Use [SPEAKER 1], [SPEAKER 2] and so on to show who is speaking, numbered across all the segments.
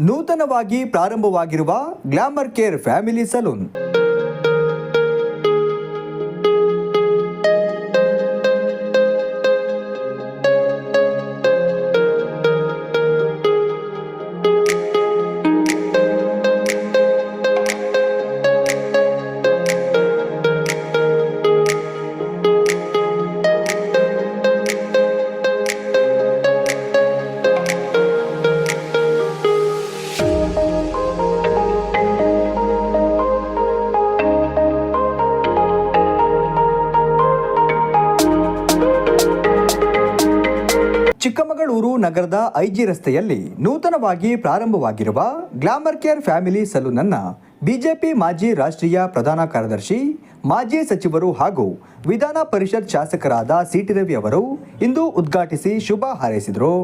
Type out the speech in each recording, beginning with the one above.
[SPEAKER 1] ನೂತನವಾಗಿ ಪ್ರಾರಂಭವಾಗಿರುವ glamour care family salon. Chikkamagaluru ನಗರದ IG ರಸ್ತೆಯಲ್ಲಿ ನೂತನವಾಗಿ ಪ್ರಾರಂಭವಾಗಿರುವ ಗ್ಲಾಮರ್ ಕೇರ್ ಫ್ಯಾಮಿಲಿ ಸಲೂನ್ ಅನ್ನ ಬಿಜೆಪಿ ಮಾಜಿ ರಾಷ್ಟ್ರೀಯ ಪ್ರಧಾನ ಕಾರ್ಯದರ್ಶಿ, ಮಾಜಿ ಸಚಿವರು ಹಾಗೂ ವಿಧಾನ ಪರಿಷತ್ ಶಾಸಕರಾದ ಸಿಟಿ ರವಿ ಅವರು ಇಂದು ಉದ್ಘಾಟಿಸಿ ಶುಭ ಹಾರೈಸಿದರು.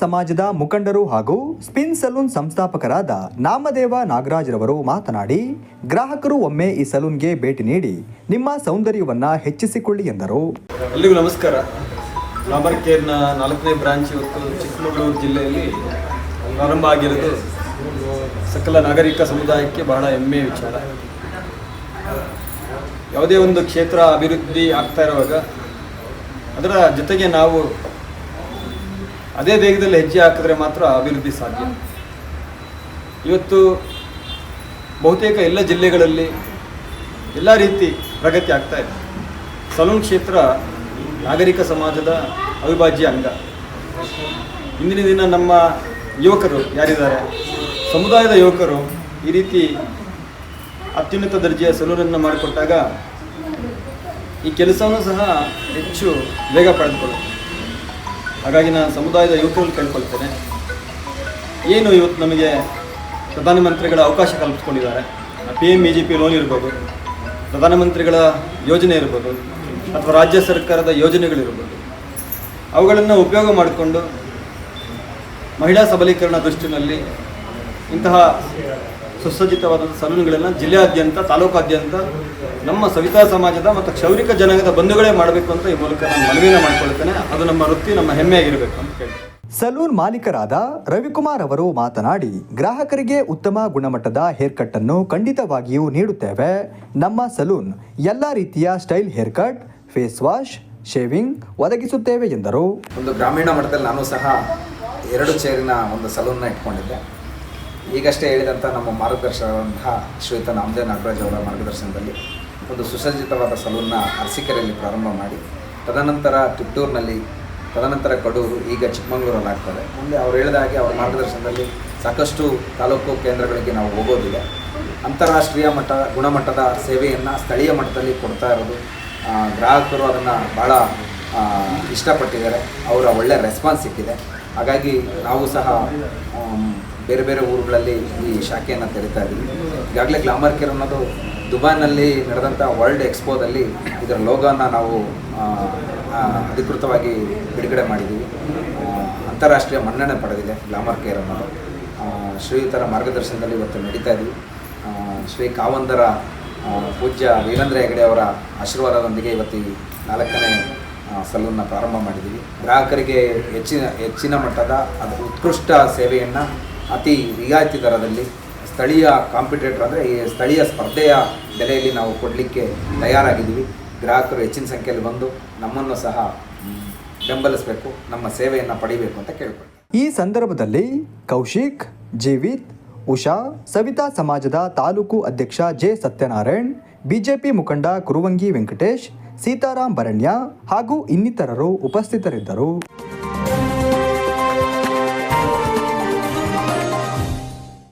[SPEAKER 1] ಸಮಾಜದ ಮುಖಂಡರು ಹಾಗೂ ಸ್ಪಿನ್ ಸಲೂನ್ ಸಂಸ್ಥಾಪಕರಾದ ನಾಮದೇವ ನಾಗರಾಜ್ರವರು ಮಾತನಾಡಿ, ಗ್ರಾಹಕರು ಒಮ್ಮೆ ಈ ಸಲೂನ್ಗೆ ಭೇಟಿ ನೀಡಿ ನಿಮ್ಮ ಸೌಂದರ್ಯವನ್ನ ಹೆಚ್ಚಿಸಿಕೊಳ್ಳಿ ಎಂದರು.
[SPEAKER 2] ಎಲ್ಲಿಗೂ ನಮಸ್ಕಾರ. ಲಾಬರ್ ಕೇರ್ನ ನಾಲ್ಕನೇ ಬ್ರಾಂಚ್ ಇವತ್ತು ಚಿಕ್ಕಮಗಳೂರು ಜಿಲ್ಲೆಯಲ್ಲಿ ಪ್ರಾರಂಭ ಆಗಿರೋದು. ಸಕಲ ನಾಗರಿಕ ಸಮುದಾಯಕ್ಕೆ ಬಹಳ ಹೆಮ್ಮೆಯ ವಿಚಾರ. ಯಾವುದೇ ಒಂದು ಕ್ಷೇತ್ರ ಅಭಿವೃದ್ಧಿ ಆಗ್ತಾ ಇರುವಾಗ ಅದರ ಜೊತೆಗೆ ನಾವು ಅದೇ ವೇಗದಲ್ಲಿ ಹೆಜ್ಜೆ ಹಾಕಿದ್ರೆ ಮಾತ್ರ ಅಭಿವೃದ್ಧಿ ಸಾಧ್ಯ. ಇವತ್ತು ಬಹುತೇಕ ಎಲ್ಲ ಜಿಲ್ಲೆಗಳಲ್ಲಿ ಎಲ್ಲ ರೀತಿ ಪ್ರಗತಿ ಆಗ್ತಾ ಇದೆ. ಸಲೂನ್ ಕ್ಷೇತ್ರ ನಾಗರಿಕ ಸಮಾಜದ ಅವಿಭಾಜ್ಯ ಅಂಗ. ಇಂದಿನ ದಿನ ನಮ್ಮ ಯುವಕರು ಯಾರಿದ್ದಾರೆ? ಸಮುದಾಯದ ಯುವಕರು ಈ ರೀತಿ ಅತ್ಯುನ್ನತ ದರ್ಜೆಯ ಸಲೂನನ್ನು ಮಾಡಿಕೊಟ್ಟಾಗ ಈ ಕೆಲಸವನ್ನು ಸಹ ಹೆಚ್ಚು ವೇಗ ಪಡೆದುಕೊಳ್ಳುತ್ತೆ ಹಾಗಾಗಿ ನಾನು ಸಮುದಾಯದ ಯುವಕರಲ್ಲಿ ಕೇಳ್ಕೊಳ್ತೇನೆ. ಏನು ಇವತ್ತು ನಮಗೆ ಪ್ರಧಾನಮಂತ್ರಿಗಳ ಅವಕಾಶ ಕಲ್ಪಿಸ್ಕೊಂಡಿದ್ದಾರೆ? P M E G P loan ಇರ್ಬೋದು ಪ್ರಧಾನಮಂತ್ರಿಗಳ ಯೋಜನೆ ಇರ್ಬೋದು, ಅಥವಾ ರಾಜ್ಯ ಸರ್ಕಾರದ ಯೋಜನೆಗಳಿರ್ಬೋದು. ಅವುಗಳನ್ನು ಉಪಯೋಗ ಮಾಡಿಕೊಂಡು ಮಹಿಳಾ ಸಬಲೀಕರಣ ದೃಷ್ಟಿನಲ್ಲಿ ಇಂತಹ ಸುಸಜ್ಜಿತವಾದ ಸಲೂನ್ಗಳನ್ನು ಜಿಲ್ಲೆಯಾದ್ಯಂತ ತಾಲೂಕಾದ್ಯಂತ ನಮ್ಮ ಸವಿತಾ ಸಮಾಜದ ಮತ್ತು ಕ್ಷೌರಿಕ ಜನಾಂಗದ ಬಂಧುಗಳೇ ಮಾಡಬೇಕು ಅಂತ ಈ ಮೂಲಕ ನಾನು ಮನವಿನ ಮಾಡ್ಕೊಳ್ತೇನೆ. ಅದು ನಮ್ಮ ವೃತ್ತಿ ನಮ್ಮ ಹೆಮ್ಮೆಯಾಗಿರಬೇಕು ಅಂತ ಹೇಳಿ
[SPEAKER 1] ಸಲೂನ್ ಮಾಲೀಕರಾದ ರವಿಕುಮಾರ್ ಅವರು ಮಾತನಾಡಿ ಗ್ರಾಹಕರಿಗೆ ಉತ್ತಮ ಗುಣಮಟ್ಟದ ಹೇರ್ ಕಟ್ ಅನ್ನು ಖಂಡಿತವಾಗಿಯೂ ನೀಡುತ್ತೇವೆ. ನಮ್ಮ ಸಲೂನ್ ಎಲ್ಲ ರೀತಿಯ style hair cut face wash shaving ಒದಗಿಸುತ್ತೇವೆ ಎಂದರು.
[SPEAKER 3] ಒಂದು ಗ್ರಾಮೀಣ ಮಟ್ಟದಲ್ಲಿ ನಾನು ಸಹ ಎರಡು ಚೇರಿನ ಒಂದು ಸಲೂನ್ನ ಇಟ್ಕೊಂಡಿದ್ದೆ. ಈಗಷ್ಟೇ ಹೇಳಿದಂಥ ನಮ್ಮ ಮಾರ್ಗದರ್ಶಕರಾದಂತಹ ಶ್ರೀತ ನಾಮದೇವ್ ನಾಗರಾಜ್ ಅವರ ಮಾರ್ಗದರ್ಶನದಲ್ಲಿ ಒಂದು ಸುಸಜ್ಜಿತವಾದ ಸಲೂನ್ನ ಅರಸಿಕೆರೆಯಲ್ಲಿ ಪ್ರಾರಂಭ ಮಾಡಿ, ತದನಂತರ ತಿಟ್ಟೂರಿನಲ್ಲಿ, ತದನಂತರ ಕಡೂರು, ಈಗ ಚಿಕ್ಕಮಗಳೂರಲ್ಲಿ ಆಗ್ತದೆ. ಮುಂದೆ ಅವ್ರು ಹೇಳಿದ ಹಾಗೆ ಅವರ ಮಾರ್ಗದರ್ಶನದಲ್ಲಿ ಸಾಕಷ್ಟು ತಾಲೂಕು ಕೇಂದ್ರಗಳಿಗೆ ನಾವು ಹೋಗೋದಿದೆ. ಅಂತಾರಾಷ್ಟ್ರೀಯ ಮಟ್ಟ, ಗುಣಮಟ್ಟದ ಸೇವೆಯನ್ನು ಸ್ಥಳೀಯ ಮಟ್ಟದಲ್ಲಿ ಕೊಡ್ತಾ ಇರೋದು ಗ್ರಾಹಕರು ಅದನ್ನು ಭಾಳ ಇಷ್ಟಪಟ್ಟಿದ್ದಾರೆ. ಅವರ ಒಳ್ಳೆಯ ರೆಸ್ಪಾನ್ಸ್ ಸಿಕ್ಕಿದೆ. ಹಾಗಾಗಿ ನಾವು ಸಹ ಬೇರೆ ಬೇರೆ ಊರುಗಳಲ್ಲಿ ಈ ಶಾಖೆಯನ್ನು ತೆರಿತಾ ಇದ್ದೀವಿ ಈಗಾಗಲೇ ಗ್ಲಾಮರ್ ಕೇರ್ ಅನ್ನೋದು ದುಬೈನಲ್ಲಿ ನಡೆದಂಥ ವರ್ಲ್ಡ್ ಎಕ್ಸ್ಪೋದಲ್ಲಿ ಇದರ ಲೋಗೋನ ನಾವು ಅಧಿಕೃತವಾಗಿ ಬಿಡುಗಡೆ ಮಾಡಿದ್ದೀವಿ ಅಂತಾರಾಷ್ಟ್ರೀಯ ಮನ್ನಣೆ ಪಡೆದಿದೆ ಗ್ಲಾಮರ್ ಕೇರ್ ಅನ್ನೋದು. ಶ್ರೀಯುತರ ಮಾರ್ಗದರ್ಶನದಲ್ಲಿ ಇವತ್ತು ನಡೀತಾ ಇದ್ದೀವಿ ಶ್ರೀ ಕಾವಂದರ ಪೂಜ್ಯ ವೀರೇಂದ್ರ ಹೆಗಡೆ ಅವರ ಆಶೀರ್ವಾದದೊಂದಿಗೆ ಇವತ್ತು ಈ ನಾಲ್ಕನೇ ಸಲೂನ್ನ ಪ್ರಾರಂಭ ಮಾಡಿದ್ದೀವಿ ಗ್ರಾಹಕರಿಗೆ ಹೆಚ್ಚಿನ ಹೆಚ್ಚಿನ ಮಟ್ಟದ ಅದು ಉತ್ಕೃಷ್ಟ ಸೇವೆಯನ್ನು ಅತಿ ರಿಯಾಯಿತಿ ದರದಲ್ಲಿ ಸ್ಥಳೀಯ ಕಾಂಪಿಟೇಟರ್ ಅಂದರೆ ಈ ಸ್ಥಳೀಯ ಸ್ಪರ್ಧೆಯ ಬೆಲೆಯಲ್ಲಿ ನಾವು ಕೊಡಲಿಕ್ಕೆ ತಯಾರಾಗಿದ್ದೀವಿ. ಗ್ರಾಹಕರು ಹೆಚ್ಚಿನ ಸಂಖ್ಯೆಯಲ್ಲಿ ಬಂದು ನಮ್ಮನ್ನು ಸಹ ಬೆಂಬಲಿಸಬೇಕು, ನಮ್ಮ ಸೇವೆಯನ್ನು ಪಡಿಬೇಕು ಅಂತ ಕೇಳ್ಕೊಳ್ತೀನಿ
[SPEAKER 1] ಈ ಸಂದರ್ಭದಲ್ಲಿ ಕೌಶಿಕ್, ಜೀವಿತ್, ಉಷಾ, ಸವಿತಾ ಸಮಾಜದ ತಾಲೂಕು ಅಧ್ಯಕ್ಷ ಜೆ ಸತ್ಯನಾರಾಯಣ್, ಬಿಜೆಪಿ ಮುಖಂಡ ಕುರುವಂಗಿ ವೆಂಕಟೇಶ್ ಸೀತಾರಾಮ್ ಭರಣ್ಯ ಹಾಗೂ ಇನ್ನಿತರರು ಉಪಸ್ಥಿತರಿದ್ದರು.